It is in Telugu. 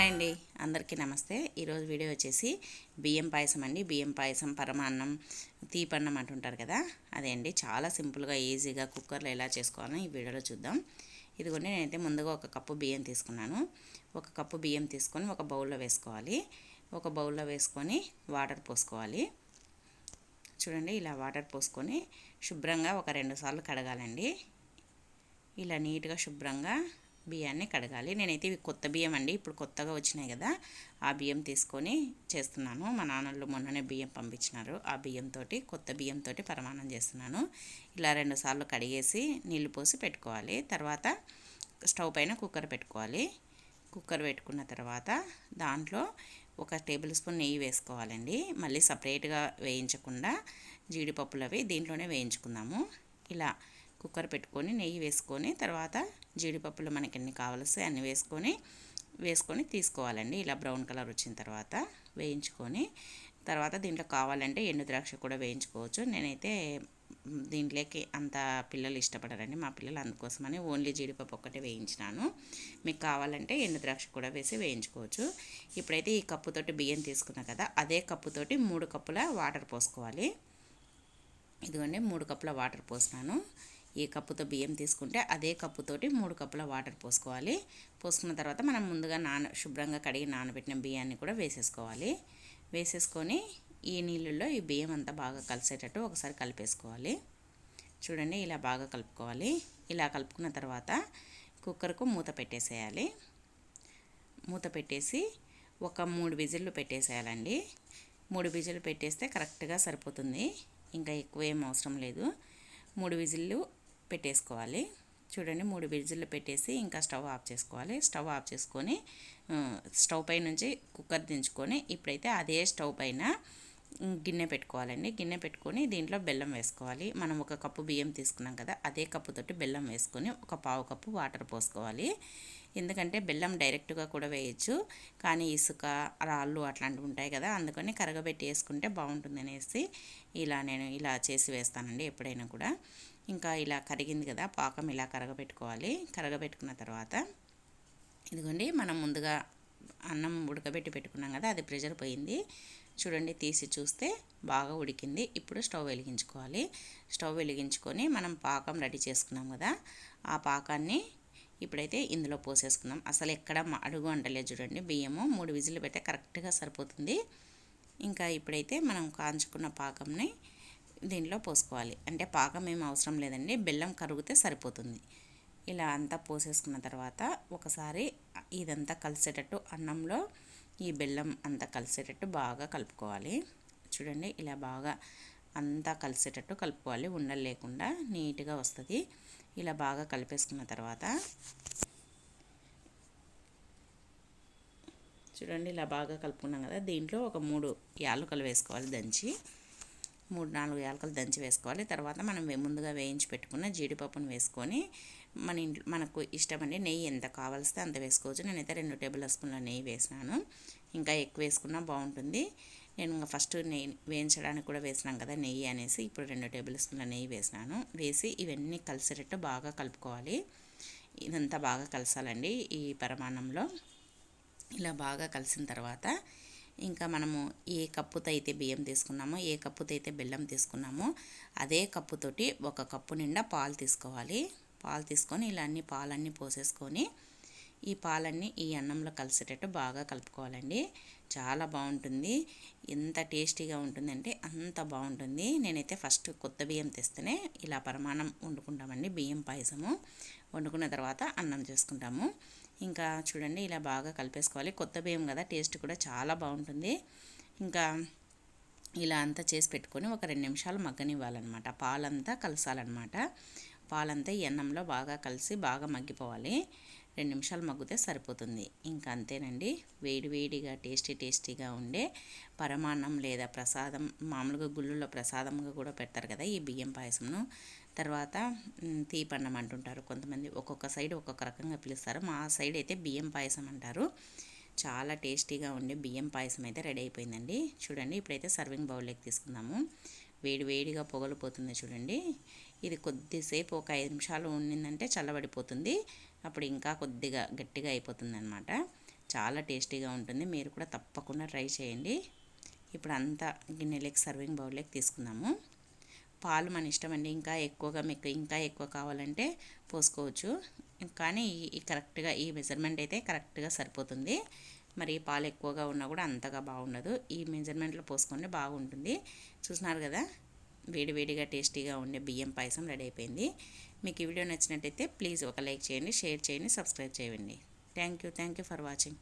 హాయ్ అండి. అందరికీ నమస్తే. ఈరోజు వీడియో వచ్చేసి బియ్యం పాయసం అండి. బియ్యం పాయసం పరమాన్నం తీపన్నం అంటుంటారు కదా? అదే అండి. చాలా సింపుల్గా ఈజీగా కుక్కర్లో ఎలా చేసుకోవాలని ఈ వీడియోలో చూద్దాం. ఇదిగోండి నేనైతే ముందుగా ఒక కప్పు బియ్యం తీసుకున్నాను. ఒక కప్పు బియ్యం తీసుకొని ఒక బౌల్లో వేసుకోవాలి. ఒక బౌల్లో వేసుకొని వాటర్ పోసుకోవాలి. చూడండి ఇలా వాటర్ పోసుకొని శుభ్రంగా ఒక రెండు సార్లు కడగాలండి. ఇలా నీట్గా శుభ్రంగా బియ్యాన్ని కడగాలి. నేనైతే ఇవి కొత్త బియ్యం అండి. ఇప్పుడు కొత్తగా వచ్చినాయి కదా. ఆ బియ్యం తీసుకొని చేస్తున్నాను. మా నాన్నలు మొన్ననే బియ్యం పంపించినారు. ఆ బియ్యంతో కొత్త బియ్యంతో పరమాణం చేస్తున్నాను. ఇలా రెండుసార్లు కడిగేసి నీళ్ళు పోసి పెట్టుకోవాలి. తర్వాత స్టవ్ పైన కుక్కర్ పెట్టుకోవాలి. కుక్కర్ పెట్టుకున్న తర్వాత దాంట్లో ఒక టేబుల్ స్పూన్ నెయ్యి వేసుకోవాలండి. మళ్ళీ సపరేట్గా వేయించకుండా జీడిపప్పులు అవి దీంట్లోనే వేయించుకుందాము. ఇలా కుక్కర్ పెట్టుకొని నెయ్యి వేసుకొని తర్వాత జీడిపప్పులు మనకి ఎన్ని కావలిస్తే అన్ని వేసుకొని వేసుకొని తీసుకోవాలండి. ఇలా బ్రౌన్ కలర్ వచ్చిన తర్వాత వేయించుకొని తర్వాత దీంట్లో కావాలంటే ఎండు ద్రాక్ష కూడా వేయించుకోవచ్చు. నేనైతే దీంట్లోకి అంత పిల్లలు ఇష్టపడరండి. మా పిల్లలు అందుకోసమని ఓన్లీ జీడిపప్పు ఒక్కటే వేయించినాను. మీకు కావాలంటే ఎండు ద్రాక్ష కూడా వేసి వేయించుకోవచ్చు. ఇప్పుడైతే ఈ కప్పుతోటి బియ్యం తీసుకున్నా కదా అదే కప్పుతోటి మూడు కప్పుల వాటర్ పోసుకోవాలి. ఇదిగోండి మూడు కప్పుల వాటర్ పోసినాను. ఈ కప్పుతో బియ్యం తీసుకుంటే అదే కప్పుతోటి మూడు కప్పుల వాటర్ పోసుకోవాలి. పోసుకున్న తర్వాత మనం ముందుగా నాన శుభ్రంగా కడిగి నానబెట్టిన బియ్యాన్ని కూడా వేసేసుకోవాలి. వేసేసుకొని ఈ నీళ్ళల్లో ఈ బియ్యం అంతా బాగా కలిసేటట్టు ఒకసారి కలిపేసుకోవాలి. చూడండి ఇలా బాగా కలుపుకోవాలి. ఇలా కలుపుకున్న తర్వాత కుక్కర్కు మూత పెట్టేసేయాలి. మూత పెట్టేసి ఒక మూడు విజిల్లు పెట్టేసేయాలండి. మూడు విజిల్లు పెట్టేస్తే కరెక్ట్గా సరిపోతుంది. ఇంకా ఎక్కువ ఏం అవసరం లేదు. మూడు విజిల్లు పెట్టేసుకోవాలి. చూడండి మూడు విజిల్లు పెట్టేసి ఇంకా స్టవ్ ఆఫ్ చేసుకోవాలి. స్టవ్ ఆఫ్ చేసుకొని స్టవ్ పై నుంచి కుక్కర్ దించుకొని ఇప్పుడైతే అదే స్టవ్ పైన గిన్నె పెట్టుకోవాలండి. గిన్నె పెట్టుకొని దీంట్లో బెల్లం వేసుకోవాలి. మనం ఒక కప్పు బియ్యం తీసుకున్నాం కదా అదే కప్పుతోటి బెల్లం వేసుకొని ఒక పావు కప్పు వాటర్ పోసుకోవాలి. ఎందుకంటే బెల్లం డైరెక్ట్గా కూడా వేయచ్చు. కానీ ఇసుక రాళ్ళు అట్లాంటివి ఉంటాయి కదా అందుకని కరగబెట్టి వేసుకుంటే బాగుంటుంది అనేసి ఇలా నేను ఇలా చేసి వేస్తానండి ఎప్పుడైనా కూడా. ఇంకా ఇలా కరిగింది కదా పాకం ఇలా కరగబెట్టుకోవాలి. కరగబెట్టుకున్న తర్వాత ఇదిగోండి మనం ముందుగా అన్నం ఉడకబెట్టి పెట్టుకున్నాం కదా అది ప్రెషర్ పోయింది. చూడండి తీసి చూస్తే బాగా ఉడికింది. ఇప్పుడు స్టవ్ వెలిగించుకోవాలి. స్టవ్ వెలిగించుకొని మనం పాకం రెడీ చేసుకున్నాం కదా ఆ పాకాన్ని ఇప్పుడైతే ఇందులో పోసేసుకుందాం. అసలు ఎక్కడ అడుగు అంటలేదు చూడండి. బియ్యము మూడు విజిల్లు పెడితే కరెక్ట్గా సరిపోతుంది. ఇంకా ఇప్పుడైతే మనం కాంచుకున్న పాకంని దీనిలో పోసుకోవాలి. అంటే పాకం ఏం అవసరం లేదండి. బెల్లం కరిగితే సరిపోతుంది. ఇలా అంతా పోసేసుకున్న తర్వాత ఒకసారి ఇదంతా కలిసేటట్టు అన్నంలో ఈ బెల్లం అంతా కలిసేటట్టు బాగా కలుపుకోవాలి. చూడండి ఇలా బాగా అంతా కలిసేటట్టు కలుపుకోవాలి. ఉండలు లేకుండా నీట్గా వస్తుంది. ఇలా బాగా కలిపేసుకున్న తర్వాత చూడండి ఇలా బాగా కలుపుకున్నాం కదా. దీంట్లో ఒక మూడు యాలకలు వేసుకోవాలి దంచి. మూడు నాలుగు యాలకలు దంచి వేసుకోవాలి. తర్వాత మనం ముందుగా వేయించి పెట్టుకున్న జీడిపప్పును వేసుకొని మన ఇంట్లో మనకు ఇష్టమండి నెయ్యి ఎంత కావాల్స్తే అంత వేసుకోవచ్చు. నేనైతే రెండు టేబుల్ స్పూన్ల నెయ్యి వేసినాను. ఇంకా ఎక్కువ వేసుకున్నా బాగుంటుంది. నేను ఇంకా ఫస్ట్ నెయ్యి వేయించడానికి కూడా వేసినాం కదా నెయ్యి అనేసి ఇప్పుడు రెండు టేబుల్ స్పూన్ల నెయ్యి వేసినాను. వేసి ఇవన్నీ కలిసేటట్టు బాగా కలుపుకోవాలి. ఇదంతా బాగా కలసాలండి ఈ పరమాన్నంలో. ఇలా బాగా కలిసిన తర్వాత ఇంకా మనము ఏ కప్పుతో అయితే బియ్యం తీసుకున్నామో ఏ కప్పుతో అయితే బెల్లం తీసుకున్నామో అదే కప్పుతోటి ఒక కప్పు నిండా పాలు తీసుకోవాలి. పాలు తీసుకొని ఇలా అన్ని పాలన్నీ పోసేసుకొని ఈ పాలన్నీ ఈ అన్నంలో కలిసేటట్టు బాగా కలుపుకోవాలండి. చాలా బాగుంటుంది. ఎంత టేస్టీగా ఉంటుందంటే అంత బాగుంటుంది. నేనైతే ఫస్ట్ కొత్త బియ్యం తెస్తేనే ఇలా పరమాణం వండుకుంటామండి బియ్యం పాయసము. వండుకున్న తర్వాత అన్నం చేసుకుంటాము. ఇంకా చూడండి ఇలా బాగా కలిపేసుకోవాలి. కొత్త బియ్యం కదా టేస్ట్ కూడా చాలా బాగుంటుంది. ఇంకా ఇలా అంతా చేసి పెట్టుకొని ఒక రెండు నిమిషాలు మగ్గనివ్వాలన్నమాట. పాలంతా కలసాలన్నమాట. పాలంతా ఈ అన్నంలో బాగా కలిసి బాగా మగ్గిపోవాలి. రెండు నిమిషాలు మగ్గితే సరిపోతుంది. ఇంకా అంతేనండి. వేడివేడిగా టేస్టీ టేస్టీగా ఉండే పరమాన్నం లేదా ప్రసాదం మామూలుగా గుళ్ళులో ప్రసాదంగా కూడా పెడతారు కదా ఈ బియ్యం పాయసంను. తర్వాత తీపన్నం అంటుంటారు. కొంతమంది ఒక్కొక్క సైడ్ ఒక్కొక్క రకంగా పిలుస్తారు. మా సైడ్ అయితే బియ్యం పాయసం అంటారు. చాలా టేస్టీగా ఉండే బియ్యం పాయసం అయితే రెడీ అయిపోయిందండి. చూడండి ఇప్పుడైతే సర్వింగ్ బౌల్లోకి తీసుకుందాము. వేడి వేడిగా పొగలు పోతుంది చూడండి. ఇది కొద్దిసేపు ఒక ఐదు నిమిషాలు ఉండిందంటే చల్లబడిపోతుంది. అప్పుడు ఇంకా కొద్దిగా గట్టిగా అయిపోతుంది అనమాట చాలా టేస్టీగా ఉంటుంది. మీరు కూడా తప్పకుండా ట్రై చేయండి. ఇప్పుడు అంతా గిన్నెలకి సర్వింగ్ బౌల్లోకి తీసుకుందాము. పాలు మన ఇష్టం అండి. ఇంకా ఎక్కువగా మీకు ఇంకా ఎక్కువ కావాలంటే పోసుకోవచ్చు. కానీ ఈ కరెక్ట్గా ఈ మెజర్మెంట్ అయితే కరెక్ట్గా సరిపోతుంది. మరి పాలు ఎక్కువగా ఉన్నా కూడా అంతగా బాగుండదు. ఈ మెజర్మెంట్లో పోసుకుంటే బాగుంటుంది. చూసినారు కదా? వేడివేడిగా టేస్టీగా ఉండే బియ్యం పాయసం రెడీ అయిపోయింది. మీకు ఈ వీడియో నచ్చినట్టయితే ప్లీజ్ ఒక లైక్ చేయండి షేర్ చేయండి సబ్స్క్రైబ్ చేయండి. Thank you thank you for watching.